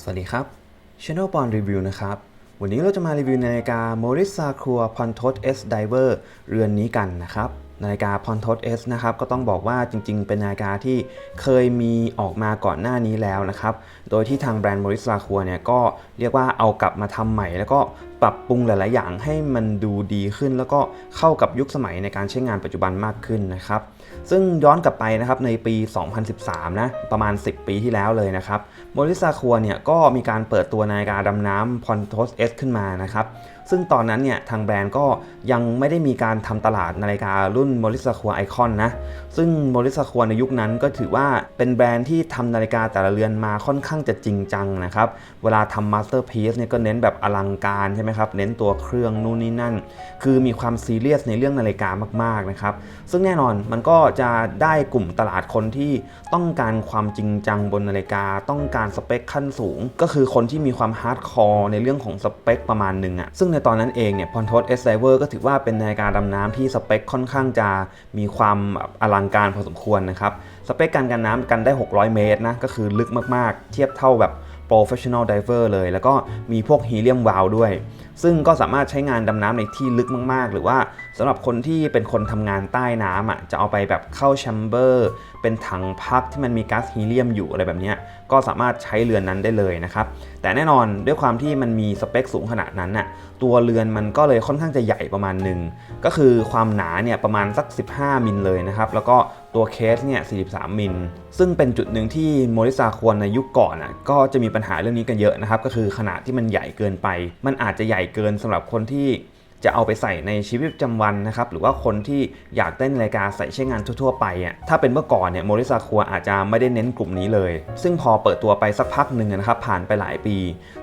สวัสดีครับ Channel p o n Review นะครับ วันนี้เราจะมารีวิวนาฬิกา Morris s a c r u a Pontos S Diver เรือนนี้กันนะครับ นาฬิกา Pontos S นะครับก็ต้องบอกว่าจริงๆ เป็นนาฬิกาที่เคยมีออกมาก่อนหน้านี้แล้วนะครับ โดยที่ทางแบรนด์ Morris s a c r u a เนี่ยก็เรียกว่าเอากลับมาทำใหม่ แล้วก็ปรับปรุงหลาย ๆ อย่างให้มันดูดีขึ้น แล้วก็เข้ากับยุคสมัยในการใช้งานปัจจุบันมากขึ้นนะครับ ซึ่งย้อนกลับไปนะครับในปี 2013 นะ ประมาณ 10 ปีที่แล้วเลยนะครับโมริซาคัวเนี่ยก็มีการเปิดตัวนาฬิกาดำน้ำคอนโทสเอสขึ้นมานะครับ ซึ่งตอนนั้นเนี่ยทางแบรนด์ก็ยังไม่ได้มีการทำตลาดนาฬิการุ่น m o r i s a k u a Icon นะ ซึ่ง m o r i s a k u a ในยุคนั้นก็ถือว่าเป็นแบรนด์ที่ทำนาฬิกาแต่ละเรือนมาค่อนข้างจะจริงจังนะครับ เวลาทำ Masterpiece เนี่ยก็เน้นแบบอลังการใช่ไหมครับ เน้นตัวเครื่องนู่นนี่นั่น คือมีความซีเรียสในเรื่องนาฬิกามากๆนะครับ ซึ่งแน่นอนมันก็จะได้กลุ่มตลาดคนที่ต้องการความจริงจังบนนาฬิกา ต้องการสเปคขั้นสูง ก็คือคนที่มีความฮาร์ดคอร์ในเรื่องของสเปคประมาณหนึ่งอะซึ่งในตอนนั้นเองเนี่ยพรทศเอสไดเวอร์ก็ถือว่าเป็นนาฬิกาดำน้ำที่สเปคค่อนข้างจะมีความอลังการพอสมควรนะครับ สเปคการกันน้ำกันได้ 600 เมตรนะ ก็คือลึกมากๆ เทียบเท่าแบบ professional diver เลย แล้วก็มีพวก helium valve ด้วย ซึ่งก็สามารถใช้งานดำน้ำในที่ลึกมากๆ หรือว่า สำหรับคนที่เป็นคนทำงานใต้น้ำอะจะเอาไปแบบเข้าแชมเบอร์ เป็นถังพักที่มันมีก๊าซฮีเลียมอยู่อะไรแบบนี้ก็สามารถใช้เรือนนั้นได้เลยนะครับ แต่แน่นอนด้วยความที่มันมีสเปคสูงขนาดนั้นน่ะตัวเรือนมันก็เลยค่อนข้างจะใหญ่ประมาณหนึ่งก็คือความหนาเนี่ยประมาณสัก 15 มิลเลยนะครับ แล้วก็ตัวเคสเนี่ย 43 มิล ซึ่งเป็นจุดหนึ่งที่โมริซาควรในยุคก่อนอะก็จะมีปัญหาเรื่องนี้กันเยอะนะครับ ก็คือขนาดที่มันใหญ่เกินไป มันอาจจะใหญ่เกินสำหรับคนที่ จะเอาไปใส่ในชีวิตประจำวันนะครับหรือว่าคนที่อยากได้นาฬิกาใส่ใช้งานทั่วๆไปอะถ้าเป็นเมื่อก่อนเนี่ยโมริซาคัวอาจจะไม่ได้เน้นกลุ่มนี้เลย ซึ่งพอเปิดตัวไปสักพักหนึ่งนะครับผ่านไปหลายปี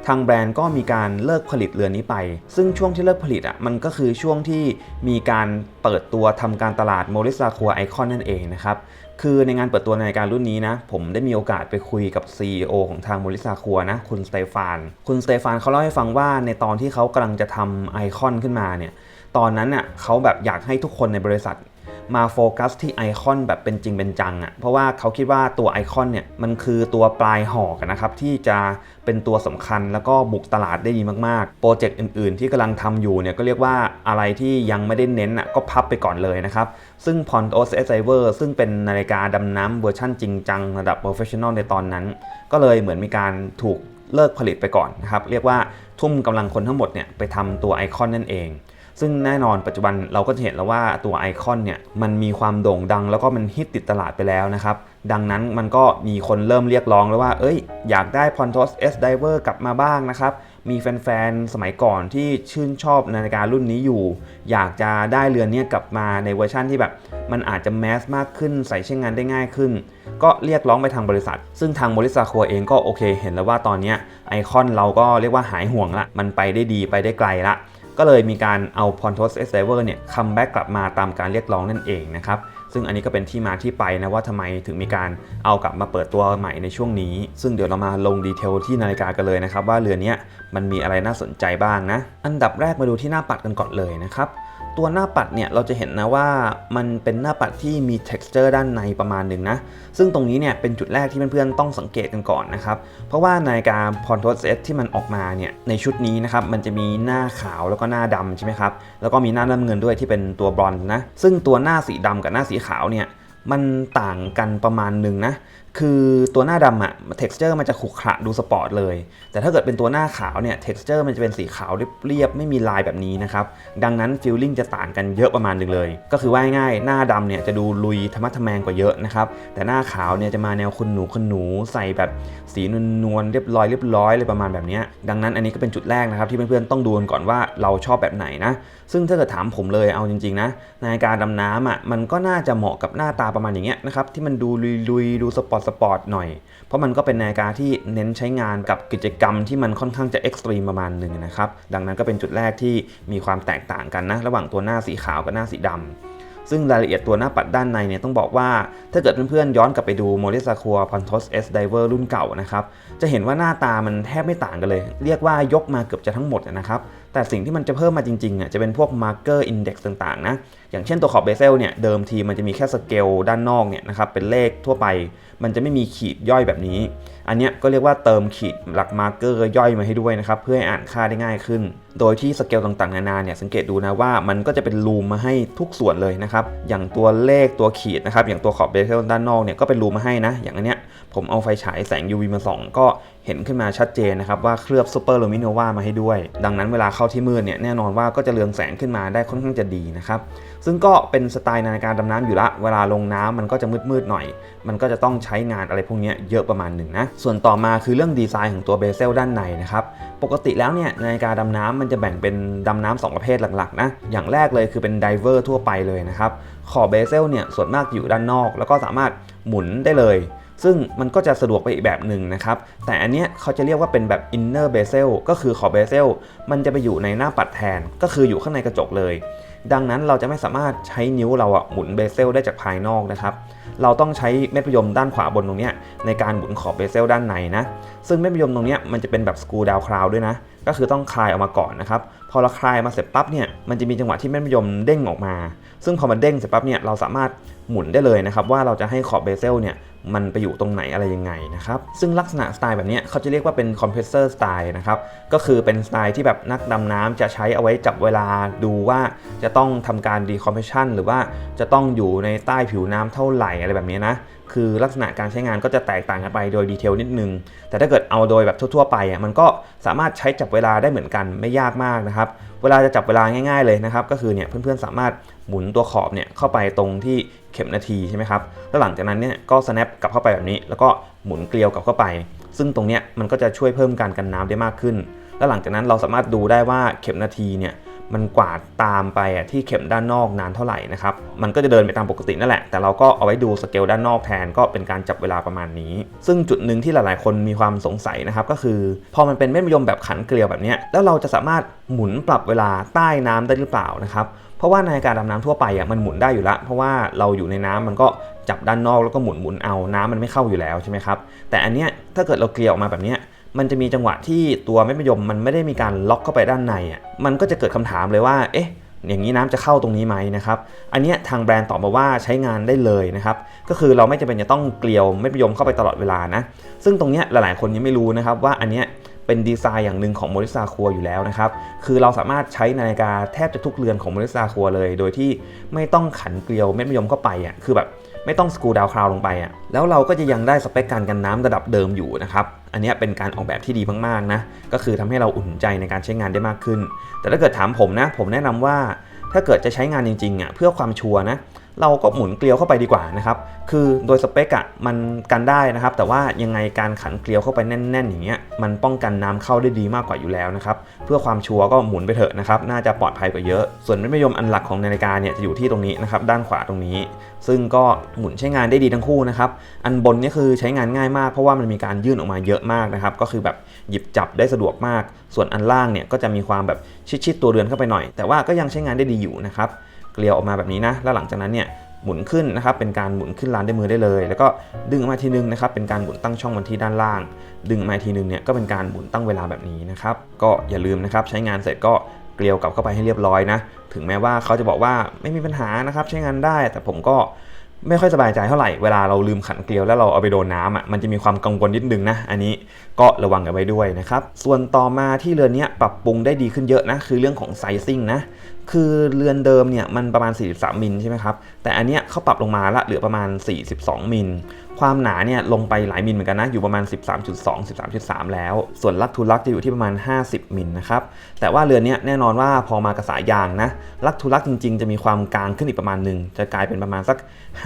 ทางแบรนด์ก็มีการเลิกผลิตเรือนนี้ไป ซึ่งช่วงที่เลิกผลิตอะมันก็คือช่วงที่มีการเปิดตัวทำการตลาดโมริซาคัวไอคอนนั่นเองนะครับ คือในงานเปิดตัวในการรุ่นนี้นะ ผมได้มีโอกาสไปคุยกับ CEO ของทางบริซาครัวนะ คุณสเตฟาน คุณสเตฟานเขาเล่าให้ฟังว่าในตอนที่เขากำลังจะทำไอคอนขึ้นมาเนี่ย ตอนนั้นน่ะเขาแบบอยากให้ทุกคนในบริษัท มาโฟกัสที่ไอคอนแบบเป็นจริงเป็นจังอะ่ะเพราะว่าเขาคิดว่าตัวไอคอนเนี่ยมันคือตัวปลายหอกนะครับที่จะเป็นตัวสำคัญแล้วก็บุกตลาดได้ดีมากๆ โปรเจกต์อื่นๆ ที่กำลังทำอยู่เนี่ยก็เรียกว่าอะไรที่ยังไม่ได้เน้นอะก็พับไปก่อนเลยนะครับ ซึ่ง Pontos S i v e r ซึ่งเป็นนาฬิกาดำน้ำเวอร์ชั่นจริงจังระดับ professional ในตอนนั้น ก็เลยเหมือนมีการถูกเลิกผลิตไปก่อนนะครับเรียกว่าทุ่มกำลังคนทั้งหมดเนี่ยไปทำตัวไอคอนนั่นเอง ซึ่งแน่นอนปัจจุบันเราก็จะเห็นแล้วว่าตัวไอคอนเนี่ยมันมีความโด่งดังแล้วก็มันฮิตติดตลาดไปแล้วนะครับ ดังนั้นมันก็มีคนเริ่มเรียกร้องแล้วว่า เอ้ย อยากได้ Pontos S Diver กลับมาบ้างนะครับ มีแฟนๆ สมัยก่อนที่ชื่นชอบนาฬิการุ่นนี้อยู่ อยากจะได้เรือนนี้กลับมาในเวอร์ชั่นที่แบบ มันอาจจะแมสมากขึ้นใส่ใช้งานได้ง่ายขึ้น ก็เรียกร้องไปทางบริษัท ซึ่งทางบริษัทครัวเองก็โอเค เห็นแล้วว่าตอนนี้ไอคอนเราก็เรียกว่าหายห่วงละ มันไปได้ดีไปได้ไกลละ ก็เลยมีการเอา Pontos S Diver เนี่ยคัมแบ็กกลับมาตามการเรียกร้องนั่นเองนะครับซึ่งอันนี้ก็เป็นที่มาที่ไปนะว่าทำไมถึงมีการเอากลับมาเปิดตัวใหม่ในช่วงนี้ ซึ่งเดี๋ยวเรามาลงดีเทลที่นาฬิกากันเลยนะครับว่าเรือนนี้ มันมีอะไรน่าสนใจบ้างนะ อันดับแรกมาดูที่หน้าปัดกันก่อนเลยนะครับ ตัวหน้าปัดเนี่ยเราจะเห็นนะว่ามันเป็นหน้าปัดที่มี texture ด้านในประมาณหนึ่งนะ ซึ่งตรงนี้เนี่ยเป็นจุดแรกที่เพื่อนๆต้องสังเกตกันก่อนนะครับ เพราะว่าในการ Pontos S ที่มันออกมาเนี่ยในชุดนี้นะครับมันจะมีหน้าขาวแล้วก็หน้าดำใช่ไหมครับ แล้วก็มีหน้าน้ำเงินด้วยที่เป็นตัวบรอนซ์นะ ซึ่งตัวหน้าสีดำกับหน้าสีขาวเนี่ยมันต่างกันประมาณหนึ่งนะ คือตัวหน้าดำอะ texture มันจะขรุขระดูสปอร์ตเลย แต่ถ้าเกิดเป็นตัวหน้าขาวเนี่ย texture มันจะเป็นสีขาวเรียบๆไม่มีลายแบบนี้นะครับ ดังนั้น feeling จะต่างกันเยอะประมาณนึงเลย ก็คือว่าง่ายๆหน้าดำเนี่ยจะดูลุยธรรมะทแมงกว่าเยอะนะครับ แต่หน้าขาวเนี่ยจะมาแนวคุณหนูคุณหนูใส่แบบสีนวลๆเรียบร้อยเรียบร้อยเลยประมาณแบบนี้ ดังนั้นอันนี้ก็เป็นจุดแรกนะครับที่เพื่อนๆต้องดูกันก่อนว่าเราชอบแบบไหนนะ ซึ่งถ้าเกิดถามผมเลยเอาจริงๆนะนาฬิกาดำน้ำอะมันก็น่าจะเหมาะกับหน้าตาประมาณอย่างเงี้ยนะครับที่มันดูลุยๆดูสปอร์ตสปอร์ตหน่อย เพราะมันก็เป็นนาฬิกาที่เน้นใช้งานกับกิจกรรมที่มันค่อนข้างจะเอ็กซ์ตรีมประมาณหนึ่งนะครับ ดังนั้นก็เป็นจุดแรกที่มีความแตกต่างกันนะ ระหว่างตัวหน้าสีขาวกับหน้าสีดำซึ่งรายละเอียดตัวหน้าปัดด้านในเนี่ยต้องบอกว่า ถ้าเกิดเพื่อนๆย้อนกลับไปดู m o r i s a c u a Pontos S Diver รุ่นเก่านะครับ จะเห็นว่าหน้าตามันแทบไม่ต่างกันเลย เรียกว่ายกมาเกือบจะทั้งหมดนะครับแต่สิ่งที่มันจะเพิ่มมาจริงๆอะจะเป็นพวก marker index ต่างๆนะ อย่างเช่นตัวขอบเบเซลเนี่ย เดิมทีมันจะมีแค่สเกลด้านนอกเนี่ยนะครับ เป็นเลขทั่วไป มันจะไม่มีขีดย่อยแบบนี้ อันเนี้ยก็เรียกว่าเติมขีดหลักมาร์กเกอร์ย่อยมาให้ด้วยนะครับ เพื่อให้อ่านค่าได้ง่ายขึ้น โดยที่สเกลต่างๆ นานาเนี่ยสังเกตดูนะว่ามันก็จะเป็นรูมมาให้ทุกส่วนเลยนะครับ อย่างตัวเลขตัวขีดนะครับ อย่างตัวขอบเบเซลด้านนอกเนี่ยก็เป็นรูมมาให้นะ อย่างอันเนี้ยผมเอาไฟฉายแสง UV มาส่องก็ เห็นขึ้นมาชัดเจนนะครับว่าเคลือบซูเปอร์ลูมิโนวามาให้ด้วย ดังนั้นเวลาเข้าที่มืดเนี่ยแน่นอนว่าก็จะเรืองแสงขึ้นมาได้ค่อนข้างจะดีนะครับซึ่งก็เป็นสไตล์นาฬิกาดำน้ำอยู่ละ เวลาลงน้ำมันก็จะมืดๆหน่อย มันก็จะต้องใช้งานอะไรพวกนี้เยอะประมาณหนึ่งนะ ส่วนต่อมาคือเรื่องดีไซน์ของตัวเบเซลด้านในนะครับ ปกติแล้วเนี่ยนาฬิกาดำน้ำมันจะแบ่งเป็นดำน้ำสองประเภทหลักๆนะ อย่างแรกเลยคือเป็นไดเวอร์ทั่วไปเลยนะครับ ขอบเบเซลเนี่ยส่วนมากอยู่ด้านนอก แล้วก็สามารถหมุนได้เลย ซึ่งมันก็จะสะดวกไปอีกแบบหนึ่งนะครับ แต่อันเนี้ยเขาจะเรียกว่าเป็นแบบ inner bezel ก็คือขอบเบเซลมันจะไปอยู่ในหน้าปัดแทน ก็คืออยู่ข้างในกระจกเลย ดังนั้นเราจะไม่สามารถใช้นิ้วเราอะหมุนเบเซลได้จากภายนอกนะครับ เราต้องใช้เม็ดมะยมด้านขวาบนตรงเนี้ยในการหมุนขอบเบเซลด้านในนะ ซึ่งเม็ดมะยมตรงเนี้ยมันจะเป็นแบบสกรูดาวคราวด้วยนะ ก็คือต้องคลายออกมาก่อนนะครับ พอเราคลายมาเสร็จปั๊บเนี่ย มันจะมีจังหวะที่เม็ดมะยมเด้งออกมา ซึ่งพอมันเด้งเสร็จปั๊บเนี่ย เราสามารถหมุนได้เลยนะครับว่าเราจะให้ขอบเบเซลเนี่ย มันไปอยู่ตรงไหนอะไรยังไงนะครับซึ่งลักษณะสไตล์แบบนี้เขาจะเรียกว่าเป็นคอมเพรสเซอร์สไตล์นะครับก็คือเป็นสไตล์ที่แบบนักดำน้ำจะใช้เอาไว้จับเวลาดูว่าจะต้องทำการดีคอมเพรสชันหรือว่าจะต้องอยู่ในใต้ผิวน้ำเท่าไหร่อะไรแบบนี้นะคือลักษณะการใช้งานก็จะแตกต่างกันไปโดยดีเทลนิดนึง แต่ถ้าเกิดเอาโดยแบบทั่วๆไปอะมันก็สามารถใช้จับเวลาได้เหมือนกันไม่ยากมากนะครับ เวลาจะจับเวลาง่าย ๆเลยนะครับ ก็คือเนี่ยเพื่อนๆสามารถหมุนตัวขอบเนี่ยเข้าไปตรงที่ เข็มนาทีใช่ไหมครับแล้วหลังจากนั้นเนี่ยก็ snap กลับเข้าไปแบบนี้ แล้วก็หมุนเกลียวกลับเข้าไป ซึ่งตรงเนี้ยมันก็จะช่วยเพิ่มการกันน้ำได้มากขึ้น แล้วหลังจากนั้นเราสามารถดูได้ว่าเข็มนาทีเนี่ยมันกวาดตามไปอะที่เข็มด้านนอกนานเท่าไหร่นะครับ มันก็จะเดินไปตามปกตินั่นแหละ แต่เราก็เอาไว้ดูสเกลด้านนอกแทนก็เป็นการจับเวลาประมาณนี้ ซึ่งจุดหนึ่งที่หลายๆ คนมีความสงสัยนะครับก็คือ พอมันเป็นเม็ดมยมแบบขันเกลียวแบบเนี้ยแล้วเราจะสามารถหมุนปรับเวลาใต้น้ำได้หรือเปล่านะครับ เพราะว่าในการดำน้ำทั่วไปอะมันหมุนได้อยู่ละเพราะว่าเราอยู่ในน้ำมันก็จับด้านนอกแล้วก็หมุนหมุนเอาน้ำมันไม่เข้าอยู่แล้วใช่ไหมครับแต่อันเนี้ยถ้าเกิดเราเกลียวออกมาแบบเนี้ยมันจะมีจังหวะที่ตัวเม็ดมะยมมันไม่ได้มีการล็อกเข้าไปด้านในอะมันก็จะเกิดคำถามเลยว่าเอ๊ะอย่างนี้น้ำจะเข้าตรงนี้ไหมนะครับ อันเนี้ยทางแบรนด์ตอบมาว่าใช้งานได้เลยนะครับ ก็คือเราไม่จำเป็นจะต้องเกลียวเม็ดมะยมเข้าไปตลอดเวลานะ ซึ่งตรงเนี้ยหลายๆคนยังไม่รู้นะครับว่าอันเนี้ย เป็นดีไซน์อย่างหนึ่งของโมริซาคัวอยู่แล้วนะครับ คือเราสามารถใช้นาฬิกาแทบจะทุกเรือนของโมริซาคัวเลย โดยที่ไม่ต้องขันเกลียวเม็ดมะยมเข้าไปอะ คือแบบไม่ต้องสกูดาวคราวลงไปอะ แล้วเราก็จะยังได้สเปคการกันน้ำระดับเดิมอยู่นะครับ อันนี้เป็นการออกแบบที่ดีมากๆนะ ก็คือทำให้เราอุ่นใจในการใช้งานได้มากขึ้น แต่ถ้าเกิดถามผมนะ ผมแนะนำว่าถ้าเกิดจะใช้งานจริงๆอะเพื่อความชัวร์นะ เราก็หมุนเกลียวเข้าไปดีกว่านะครับ คือโดยสเปคอะมันกันได้นะครับ แต่ว่ายังไงการขันเกลียวเข้าไปแน่น ๆ อย่างเงี้ย มันป้องกันน้ำเข้าได้ดีมากกว่าอยู่แล้วนะครับ เพื่อความชัวร์ก็หมุนไปเถอะนะครับ น่าจะปลอดภัยกว่าเยอะ ส่วนเม็ดมะยมอันหลักของนาฬิกาเนี่ยจะอยู่ที่ตรงนี้นะครับ ด้านขวาตรงนี้ ซึ่งก็หมุนใช้งานได้ดีทั้งคู่นะครับ อันบนนี่คือใช้งานง่ายมาก เพราะว่ามันมีการยื่นออกมาเยอะมากนะครับ ก็คือแบบหยิบจับได้สะดวกมาก ส่วนอันล่างเนี่ยก็จะมีความแบบชิดๆตัวเรือนเข้าไปหน่อย แต่ว่าก็ยังใช้งานได้ดีอยู่นะครับ เกลียวออกมาแบบนี้นะ แล้วหลังจากนั้นเนี่ยหมุนขึ้นนะครับเป็นการหมุนขึ้นลานด้วยมือได้เลย แล้วก็ดึงมาทีนึงนะครับเป็นการหมุนตั้งช่องวันที่ด้านล่าง ดึงมาทีนึงเนี่ยก็เป็นการหมุนตั้งเวลาแบบนี้นะครับก็อย่าลืมนะครับใช้งานเสร็จก็เกลียวกลับเข้าไปให้เรียบร้อยนะถึงแม้ว่าเขาจะบอกว่าไม่มีปัญหานะครับใช้งานได้แต่ผมก็ ไม่ค่อยสบายใจเท่าไหร่เวลาเราลืมขันเกลียวแล้วเราเอาไปโดนน้ำอะมันจะมีความกังวลนิดนึงนะ อันนี้ก็ระวังกันไว้ด้วยนะครับ ส่วนต่อมาที่เรือนนี้ปรับปรุงได้ดีขึ้นเยอะนะ คือเรื่องของไซซิ่งนะคือเรือนเดิมเนี่ยมันประมาณ 43 มิลใช่ไหมครับ แต่อันเนี้ยเขาปรับลงมาละเหลือประมาณ 42 มิล ความหนาเนี่ยลงไปหลายมิลเหมือนกันนะ อยู่ประมาณ 13.2 13.3 แล้ว ส่วนลักทูลักจะอยู่ที่ประมาณ 50 มิลนะครับ แต่ว่าเรือนเนี้ยแน่นอนว่าพอมากับสายยางนะลักทูลักจริงๆ จะมีความกลางขึ้นอีกประมาณหนึ่งจะกลายเป็นประมาณสัก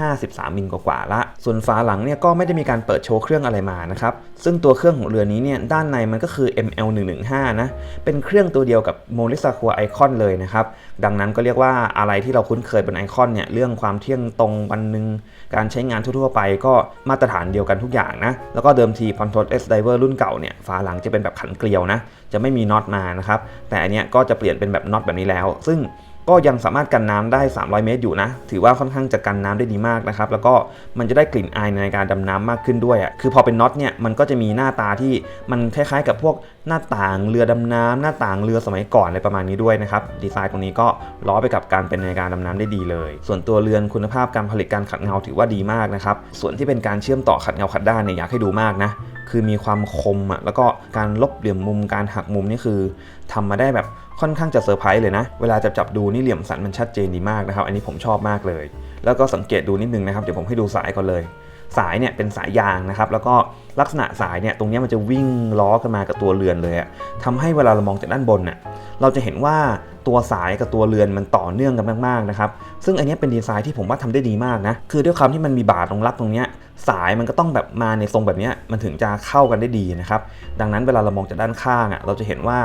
53 มิลกว่าๆละ ส่วนฝาหลังเนี่ยก็ไม่ได้มีการเปิดโชว์เครื่องอะไรมานะครับซึ่งตัวเครื่องของเรือนี้เนี่ยด้านในมันก็คือ ML115 นะเป็นเครื่องตัวเดียวกับ m o r i s a k u a Icon เลยนะครับดังนั้นก็เรียกว่าอะไรที่เราคุ้นเคยบนไอคอนเนี่ยเรื่องความเที่ยงตรงวันหนึ่ง การใช้งานทั่วๆไปก็มาตรฐานเดียวกันทุกอย่างนะ แล้วก็เดิมที p o n t o s S Diver รุ่นเก่าเนี่ยฝาหลังจะเป็นแบบขันเกลียวนะ จะไม่มีน็อตมานะครับ แต่อันเนี้ยก็จะเปลี่ยนเป็นแบบน็อตแบบนี้แล้ว ซึ่ง ก็ยังสามารถกันน้ำได้ 300 เมตรอยู่นะ ถือว่าค่อนข้างจะกันน้ำได้ดีมากนะครับ แล้วก็มันจะได้กลิ่นอายในการดำน้ำมากขึ้นด้วยอะ คือพอเป็นน็อตเนี่ย มันก็จะมีหน้าตาที่มันคล้ายๆ กับพวกหน้าต่างเรือดำน้ำหน้าต่างเรือสมัยก่อนอะไรประมาณนี้ด้วยนะครับ ดีไซน์ตรงนี้ก็ล้อไปกับการเป็นในการดำน้ำได้ดีเลย ส่วนตัวเรือนคุณภาพการผลิตการขัดเงาถือว่าดีมากนะครับ ส่วนที่เป็นการเชื่อมต่อขัดเงาขัดด้านเนี่ยอยากให้ดูมากนะคือมีความคมอะแล้วก็การลบเหลี่ยมมุมการหักมุมนี่คือทำมาได้แบบ ค่อนข้างจะเซอร์ไพรส์เลยนะ เวลาจะจับดูนี่เหลี่ยมสันมันชัดเจนดีมากนะครับ อันนี้ผมชอบมากเลย แล้วก็สังเกตดูนิดนึงนะครับ เดี๋ยวผมให้ดูสายก่อนเลย สายเนี่ยเป็นสายยางนะครับ แล้วก็ลักษณะสายเนี่ยตรงนี้มันจะวิ่งล้อกันมากับตัวเรือนเลยอะทำให้เวลาเรามองจากด้านบนน่ะ เราจะเห็นว่าตัวสายกับตัวเรือนมันต่อเนื่องกันมากๆนะครับ ซึ่งอันนี้เป็นดีไซน์ที่ผมว่าทำได้ดีมากนะ คือด้วยความที่มันมีบาร์ตรงรับตรงนี้สายมันก็ต้องแบบมาในทรงแบบนี้มันถึงจะเข้ากันได้ดีนะครับ ดังนั้นเวลาเรามองจากด้านข้างอะ เราจะเห็นว่า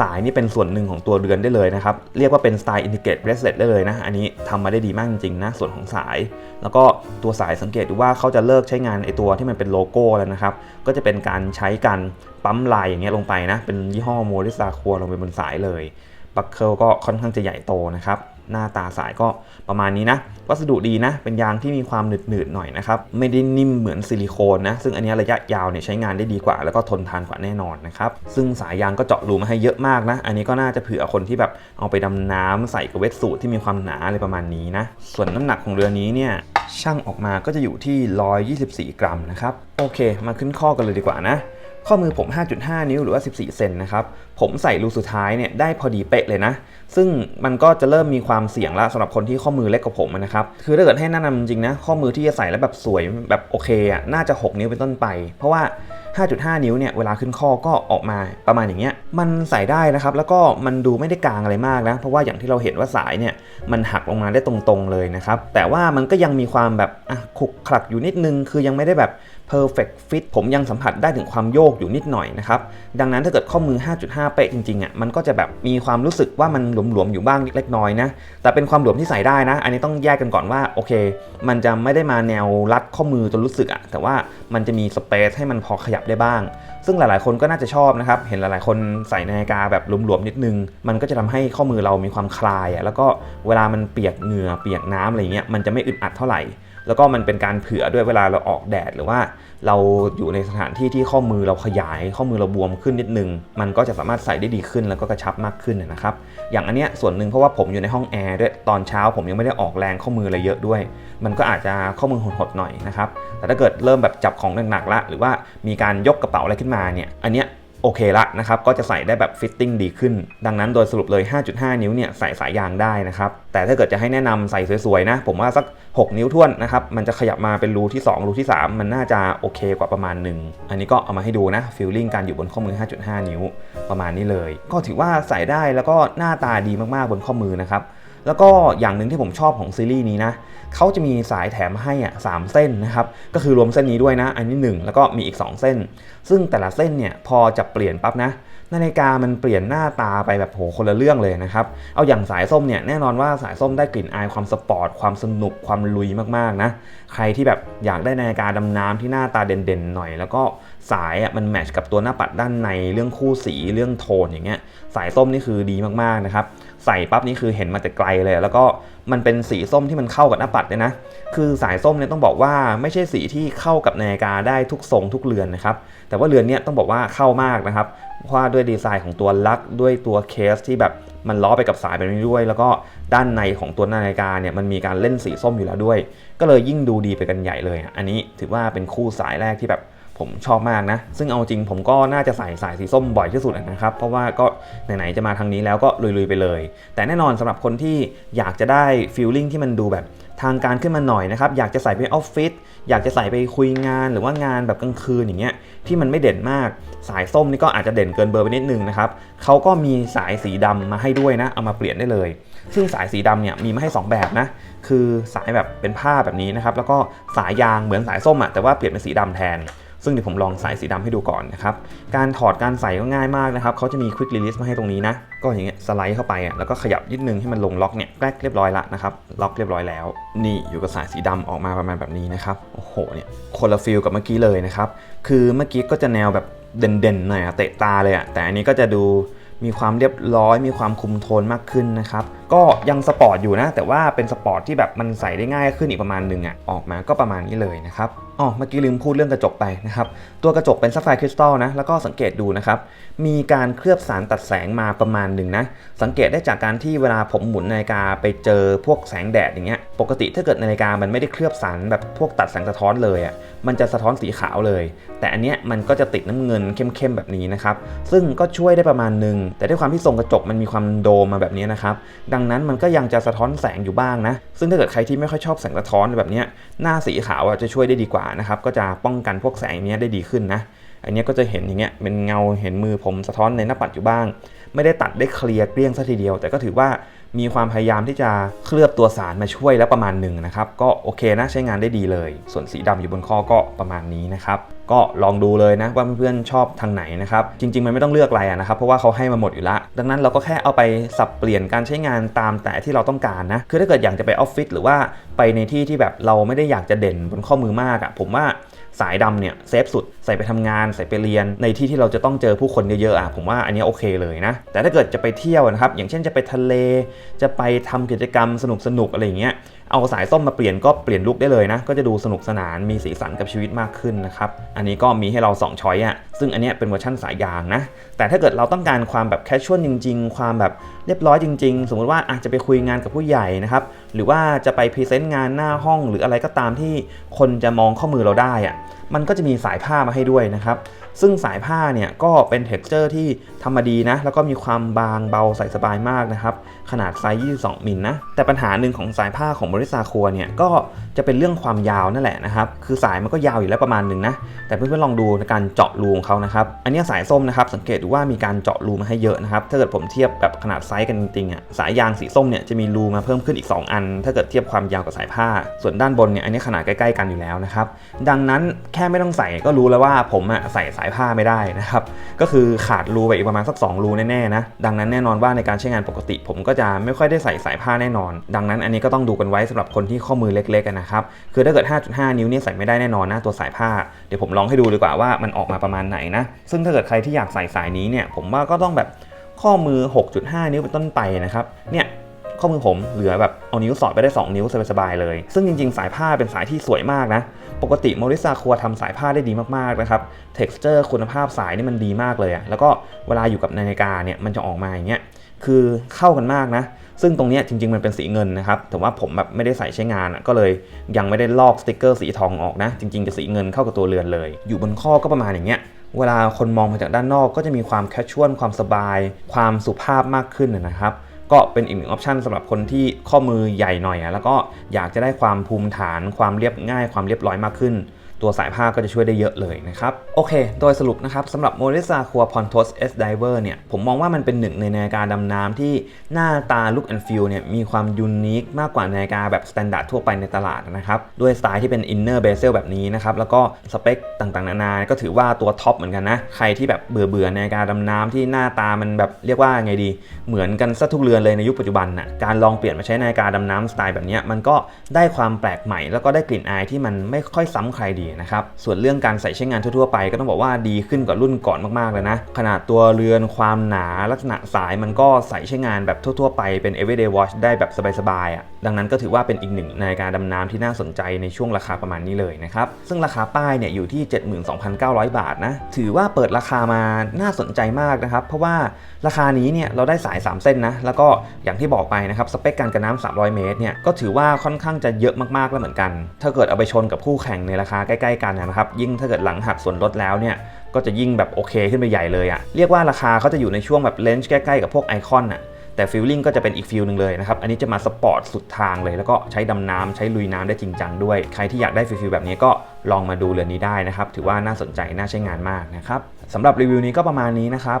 สายนี่เป็นส่วนหนึ่งของตัวเรือนได้เลยนะครับ เรียกว่าเป็นสไตล์อินทิเกรตเบรสเลตได้เลยนะ อันนี้ทำมาได้ดีมากจริงๆนะ ส่วนของสาย แล้วก็ตัวสายสังเกตดูว่าเขาจะเลิกใช้งานไอตัวที่มันเป็นโลโก้แล้วนะครับ ก็จะเป็นการใช้การปั๊มลายอย่างเงี้ยลงไปนะ เป็นยี่ห้อโมริซาคัวลงไปบนสายเลย บัคเคิลก็ค่อนข้างจะใหญ่โตนะครับ หน้าตาสายก็ประมาณนี้นะ วัสดุดีนะ เป็นยางที่มีความหนืดๆหน่อยนะครับ ไม่ได้นิ่มเหมือนซิลิโคนนะ ซึ่งอันนี้ระยะยาวเนี่ยใช้งานได้ดีกว่า แล้วก็ทนทานกว่าแน่นอนนะครับ ซึ่งสายยางก็เจาะรูมาให้เยอะมากนะ อันนี้ก็น่าจะเผื่อคนที่แบบเอาไปดำน้ำใส่กับเวทสูทที่มีความหนาอะไรประมาณนี้นะ ส่วนน้ำหนักของเรือนี้เนี่ยช่างออกมาก็จะอยู่ที่ 124 กรัมนะครับโอเค มาขึ้นข้อกันเลยดีกว่านะข้อมือผม 5.5 นิ้วหรือว่า 14 เซนนะครับ ผมใส่รูสุดท้ายเนี่ยได้พอดีเป๊ะเลยนะ ซึ่งมันก็จะเริ่มมีความเสี่ยงละสำหรับคนที่ข้อมือเล็กกว่าผมนะครับ คือถ้าเกิดให้แนะนำจริงนะ ข้อมือที่จะใส่แล้วแบบสวยแบบโอเคอะน่าจะ 6 นิ้วเป็นต้นไป เพราะว่า 5.5 นิ้วเนี่ยเวลาขึ้นข้อก็ออกมาประมาณอย่างเงี้ยมันใส่ได้นะครับ แล้วก็มันดูไม่ได้กลางอะไรมากนะ เพราะว่าอย่างที่เราเห็นว่าสายเนี่ยมันหักลงมาได้ตรงๆเลยนะครับแต่ว่ามันก็ยังมีความแบบอะขลุกขลักอยู่นิดนึงคือยังไม่ได้แบบ perfect fit ผมยังสัมผัสได้ถึงความโยกอยู่นิดหน่อยนะครับ ดังนั้นถ้าเกิดข้อมือ 5.5 เป๊ะจริงๆอะมันก็จะแบบมีความรู้สึกว่ามันหลวมๆอยู่บ้างเล็กน้อยนะ แต่เป็นความหลวมที่ใส่ได้นะ อันนี้ต้องแยกกันก่อนว่าโอเค มันจะไม่ได้มาแนวรัดข้อมือจนรู้สึกอะแต่ว่ามันจะมีสเปซให้มันพอขยับได้บ้าง ซึ่งหลายๆ คนก็น่าจะชอบนะครับเห็นหลายๆ คนใส่นาฬิกาแบบหลวมๆนิดนึง มันก็จะทำให้ข้อมือเรามีความคลายอะแล้วก็เวลามันเปียกเหงื่อเปียกน้ำอะไรเงี้ยมันจะไม่อึดอัดเท่าไหร่ แล้วก็มันเป็นการเผื่อด้วยเวลาเราออกแดดหรือว่า เราอยู่ในสถานที่ที่ข้อมือเราขยาย ข้อมือเราบวมขึ้นนิดนึง มันก็จะสามารถใส่ได้ดีขึ้นแล้วก็กระชับมากขึ้นนะครับ อย่างอันเนี้ยส่วนหนึ่งเพราะว่าผมอยู่ในห้องแอร์ด้วยตอนเช้าผมยังไม่ได้ออกแรงข้อมืออะไรเยอะด้วย มันก็อาจจะข้อมือหดๆหน่อยนะครับแต่ถ้าเกิดเริ่มแบบจับของหนักๆละ หรือว่ามีการยกกระเป๋าอะไรขึ้นมาเนี่ยอันเนี้ย โอเคละนะครับ ก็จะใส่ได้แบบฟิตติ้งดีขึ้น ดังนั้นโดยสรุปเลย 5.5 นิ้วเนี่ยใส่สายยางได้นะครับ แต่ถ้าเกิดจะให้แนะนำใส่สวยๆนะ ผมว่าสัก 6 นิ้วท้วนนะครับ มันจะขยับมาเป็นรูที่ 2 รูที่ 3 มันน่าจะโอเคกว่าประมาณหนึ่ง อันนี้ก็เอามาให้ดูนะฟิลลิ่งการอยู่บนข้อมือ 5.5 นิ้วประมาณนี้เลย ก็ถือว่าใส่ได้แล้วก็หน้าตาดีมากๆบนข้อมือนะครับแล้วก็อย่างหนึ่งที่ผมชอบของซีรีส์นี้นะเขาจะมีสายแถมให้อะสามเส้นนะครับ ก็คือรวมเส้นนี้ด้วยนะ อันนี้ 1 แล้วก็มีอีก 2 เส้น ซึ่งแต่ละเส้นเนี่ยพอจะเปลี่ยนปั๊บนะนาฬิกามันเปลี่ยนหน้าตาไปแบบโหคนละเรื่องเลยนะครับ เอาอย่างสายส้มเนี่ยแน่นอนว่าสายส้มได้กลิ่นอายความสปอร์ตความสนุกความลุยมากๆนะ ใครที่แบบอยากได้นาฬิกาดำน้ำที่หน้าตาเด่นๆหน่อย แล้วก็สายอะมันแมทช์กับตัวหน้าปัดด้านในเรื่องคู่สีเรื่องโทนอย่างเงี้ยสายส้มนี่คือดีมากๆนะครับใส่ปั๊บนี่คือเห็นมาแต่ไกลเลย แล้วก็มันเป็นสีส้มที่มันเข้ากับหน้าปัดเลยนะ คือสายส้มเนี่ยต้องบอกว่าไม่ใช่สีที่เข้ากับนาฬิกาได้ทุกทรงทุกเรือนนะครับ แต่ว่าเรือนเนี้ยต้องบอกว่าเข้ามากนะครับเพราะด้วยดีไซน์ของตัวลักด้วยตัวเคสที่แบบมันล้อไปกับสายแบบนี้ด้วย แล้วก็ด้านในของตัวนาฬิกาเนี่ยมันมีการเล่นสีส้มอยู่แล้วด้วย ก็เลยยิ่งดูดีไปกันใหญ่เลย อันนี้ถือว่าเป็นคู่สายแรกที่แบบผมชอบมากนะ ซึ่งเอาจริงผมก็น่าจะใส่สายสีส้มบ่อยที่สุดนะครับ เพราะว่าก็ไหนๆจะมาทางนี้แล้วก็ลุยๆไปเลย แต่แน่นอนสำหรับคนที่อยากจะได้ฟีลลิ่งที่มันดูแบบ ทางการขึ้นมาหน่อยนะครับ อยากจะใส่ไปออฟฟิศอยากจะใส่ไปคุยงานหรือว่างานแบบกลางคืนอย่างเงี้ยที่มันไม่เด่นมาก สายส้มนี่ก็อาจจะเด่นเกินเบอร์ไปนิดนึงนะครับเขาก็มีสายสีดำมาให้ด้วยนะ เอามาเปลี่ยนได้เลย ซึ่งสายสีดำเนี่ยมีมาให้ 2 แบบนะ คือสายแบบเป็นผ้าแบบนี้นะครับแล้วก็สายยางเหมือนสายส้มอะแต่ว่าเปลี่ยนเป็นสีดำแทน ซึ่งเดี๋ยวผมลองใส่สีดำให้ดูก่อนนะครับการถอดการใส่ก็ง่ายมากนะครับเขาจะมี Quick Release มาให้ตรงนี้นะก็อย่างเงี้ยสไลด์เข้าไปอะแล้วก็ขยับนิดนึงให้มันลงล็อกเนี่ยแกลกเรียบร้อยละนะครับล็อกเรียบร้อยแล้ว นี่อยู่กับสายสีดำออกมาประมาณแบบนี้นะครับโอ้โหเนี่ยคนละฟิลกับเมื่อกี้เลยนะครับคือเมื่อกี้ก็จะแนวแบบเด่นๆหน่อยอะเตะตาเลยอะแต่อันนี้ก็จะดูมีความเรียบร้อยมีความคุมโทนมากขึ้นนะครับก็ก็ยังสปอร์ตอยู่นะ แต่ว่าเป็นสปอร์ตที่แบบมันใส่ได้ง่ายขึ้นอีกประมาณหนึ่งอะออกมาก็ประมาณนี้เลยนะครับอ๋อเมื่อกี้ลืมพูดเรื่องกระจกไปนะครับ ตัวกระจกเป็นซัฟไฟร์คริสตัลนะ แล้วก็สังเกตดูนะครับ มีการเคลือบสารตัดแสงมาประมาณหนึ่งนะ สังเกตได้จากการที่เวลาผมหมุนนาฬิกาไปเจอพวกแสงแดดอย่างเงี้ย ปกติถ้าเกิดนาฬิกามันไม่ได้เคลือบสารแบบพวกตัดแสงสะท้อนเลยอะ่ะ มันจะสะท้อนสีขาวเลย แต่อันเนี้ยมันก็จะติดน้ำเงินเข้มๆแบบนี้นะครับ ซึ่งก็ช่วยได้ประมาณหนึ่ง แต่ด้วยความที่ทรงกระจกมันมีความโดมมาแบบนี้นะครับ ดังนั้นมันก็ยังจะสะท้อนแสงอยู่บ้างนะ ซึ่งถ้าเกิดใครที่ไม่ค่อยชอบแสงสะท้อนแบบเนี้ยหน้าสีขาวอะจะช่วยได้ดีกว่านะครับก็จะป้องกันพวกแสงนี้ได้ดีขึ้นนะอันนี้ก็จะเห็นอย่างเงี้ยเป็นเงาเห็นมือผมสะท้อนในหน้าปัดอยู่บ้าง ไม่ได้ตัดได้เคลียร์เกลี้ยงซะทีเดียว แต่ก็ถือว่า มีความพยายามที่จะเคลือบตัวสารมาช่วยแล้วประมาณหนึ่งนะครับ ก็โอเคนะใช้งานได้ดีเลย ส่วนสีดำอยู่บนข้อก็ประมาณนี้นะครับ ก็ลองดูเลยนะว่าเพื่อนๆชอบทางไหนนะครับ จริง ๆ มันไม่ต้องเลือกอะไรนะครับ เพราะว่าเขาให้มาหมดอยู่ละ ดังนั้นเราก็แค่เอาไปสับเปลี่ยนการใช้งานตามแต่ที่เราต้องการนะ คือถ้าเกิดอยากจะไปออฟฟิศหรือว่าไปในที่ที่แบบเราไม่ได้อยากจะเด่นบนข้อมือมากอะผมว่า สายดำเนี่ยเซฟสุดใส่ไปทำงานใส่ไปเรียนในที่ที่เราจะต้องเจอผู้คนเยอะๆอะผมว่าอันนี้โอเคเลยนะ แต่ถ้าเกิดจะไปเที่ยวนะครับ อย่างเช่นจะไปทะเล จะไปทำกิจกรรมสนุกๆอะไรอย่างเงี้ยเอาสายส้มมาเปลี่ยนก็เปลี่ยนลุกได้เลยนะ ก็จะดูสนุกสนานมีสีสันกับชีวิตมากขึ้นนะครับ อันนี้ก็มีให้เรา2ช้อยอะ ซึ่งอันนี้เป็นเวอร์ชั่นสายยางนะ แต่ถ้าเกิดเราต้องการความแบบแคชชวลจริง ๆ ความแบบเรียบร้อยจริง ๆ สมมุติว่าอาจจะไปคุยงานกับผู้ใหญ่นะครับ หรือว่าจะไปพรีเซนต์งานหน้าห้องหรืออะไรก็ตามที่คนจะมองข้อมือเราได้อะ มันก็จะมีสายผ้ามาให้ด้วยนะครับ ซึ่งสายผ้าเนี่ยก็เป็นเท็กซ์เจอร์ที่ทำมาดีนะ แล้วก็มีความบางเบาใส่สบายมากนะครับ ขนาดไซส์ 22 มิลนะ แต่ปัญหาหนึ่งของสายผ้าของบริษัทครัวเนี่ยก็จะเป็นเรื่องความยาวนั่นแหละนะครับ คือสายมันก็ยาวอยู่แล้วประมาณหนึ่งนะ แต่เพื่อนๆลองดูในการเจาะรูของเขานะครับ อันนี้สายส้มนะครับ สังเกตดูว่ามีการเจาะรูมาให้เยอะนะครับ ถ้าเกิดผมเทียบแบบขนาดไซส์กันจริงๆอะ สายยางสีส้มเนี่ยจะมีรูมาเพิ่มขึ้นอีก 2 อัน ถ้าเกิดเทียบความยาวกับสายผ้า ส่วนด้านบนเนี่ย อันนี้ขนาดใกล้ๆกันอยู่แล้วนะครับ ดังนั้นแค่ไม่ต้องใส่ก็รู้แล้วว่าผมอะใส่สายผ้าไม่ได้นะครับก็คือขาดรูไปอีกประมาณสัก 2 รูแน่ๆนะดังนั้นแน่นอนว่าในการใช้งานปกติ ผมก็จะไม่ค่อยได้ใส่สายผ้าแน่นอน ดังนั้นอันนี้ก็ต้องดูกันไว้สำหรับคนที่ข้อมือเล็กๆนะครับคือถ้าเกิด 5.5 นิ้วนี่ใส่ไม่ได้แน่นอนนะตัวสายผ้าเดี๋ยวผมลองให้ดูดีกว่าว่ามันออกมาประมาณไหนนะซึ่งถ้าเกิดใครที่อยากใส่สายนี้เนี่ยผมว่าก็ต้องแบบข้อมือ 6.5 นิ้วเป็นต้นไปนะครับเนี่ยข้อมือผมเหลือแบบเอานิ้วสอดไปได้ 2 นิ้วสบายๆเลย ซึ่งจริงๆ สายผ้าเป็นสายที่สวยมากนะ ปกติโมริซาคัวทำสายผ้าได้ดีมากๆนะครับ texture คุณภาพสายนี่มันดีมากเลยอะแล้วก็เวลาอยู่กับนาฬิกาเนี่ยมันจะออกมาอย่างเงี้ย คือเข้ากันมากนะ ซึ่งตรงนี้จริงๆมันเป็นสีเงินนะครับ แต่ว่าผมแบบไม่ได้ใส่ใช้งานอะก็เลยยังไม่ได้ลอกสติกเกอร์สีทองออกนะ จริงๆจะสีเงินเข้ากับตัวเรือนเลย อยู่บนข้อก็ประมาณอย่างเงี้ยเวลาคนมองมาจากด้านนอกก็จะมีความแคชชวลความสบาย ความสุภาพมากขึ้นนะครับ ก็เป็นอีกหนึ่งออปชันสำหรับคนที่ข้อมือใหญ่หน่อยอะแล้วก็อยากจะได้ความภูมิฐานความเรียบง่าย ความเรียบร้อยมากขึ้น ตัวสายผ้าก็จะช่วยได้เยอะเลยนะครับ โอเค โดยสรุปนะครับสำหรับ m o r i s a q u a Pontos S Diver เนี่ย ผมมองว่ามันเป็นหนึ่งในนาฬิกาดำน้ำที่หน้าตา look and feel เนี่ยมีความยูนิคมากกว่านาฬิกาแบบสแตนดาร์ดทั่วไปในตลาดนะครับ ด้วยสไตล์ที่เป็น inner bezel แบบนี้นะครับ แล้วก็สเปคต่างๆ นานา ก็ถือว่าตัวท็อปเหมือนกันนะ ใครที่แบบเบื่อเบื่อๆนาฬิกาดำน้ำที่หน้าตามันแบบเรียกว่าไงดี เหมือนกันซะทุกเรือนเลยในยุคปัจจุบันน่ะการลองเปลี่ยนมาใช้นาฬิกาดำน้ำสไตล์แบบนี้มันก็ได้ความแปลกใหม่ แล้วก็ได้กลิ่นอายที่มันไม่ค่อยซ้ำใครดีนะครับส่วนเรื่องการใส่ใช้งานทั่วๆไป ก็ต้องบอกว่าดีขึ้นกว่ารุ่นก่อนมากๆเลยนะ ขนาดตัวเรือนความหนาลักษณะสายมันก็ใส่ใช้งานแบบทั่วๆไปเป็น everyday watch ได้แบบสบายๆอะดังนั้นก็ถือว่าเป็นอีกหนึ่งนาฬิกาดำน้ำที่น่าสนใจในช่วงราคาประมาณนี้เลยนะครับซึ่งราคาป้ายเนี่ยอยู่ที่ 72,900 บาทนะถือว่าเปิดราคามาน่าสนใจมากนะครับเพราะว่า ราคานี้เนี่ยเราได้สาย 3 เส้นนะ แล้วก็อย่างที่บอกไปนะครับ สเปคการกันน้ำ300 เมตรเนี่ยก็ถือว่าค่อนข้างจะเยอะมากๆแล้วเหมือนกัน ถ้าเกิดเอาไปชนกับคู่แข่งในราคาใกล้ๆกันนะครับ ยิ่งถ้าเกิดหลังหักส่วนลดแล้วเนี่ยก็จะยิ่งแบบโอเคขึ้นไปใหญ่เลยอะเรียกว่าราคาเขาจะอยู่ในช่วงแบบเลนส์ใกล้ๆกับพวกไอคอนอะแต่ฟิลลิ่งก็จะเป็นอีกฟิลหนึ่งเลยนะครับ อันนี้จะมาสปอร์ตสุดทางเลย แล้วก็ใช้ดำน้ำใช้ลุยน้ำได้จริงจังด้วย ใครที่อยากได้ฟิลแบบนี้ก็ลองมาดูเรือนนี้ได้นะครับ ถือว่าน่าสนใจน่าใช้งานมากนะครับสำหรับรีวิวนี้ก็ประมาณนี้นะครับ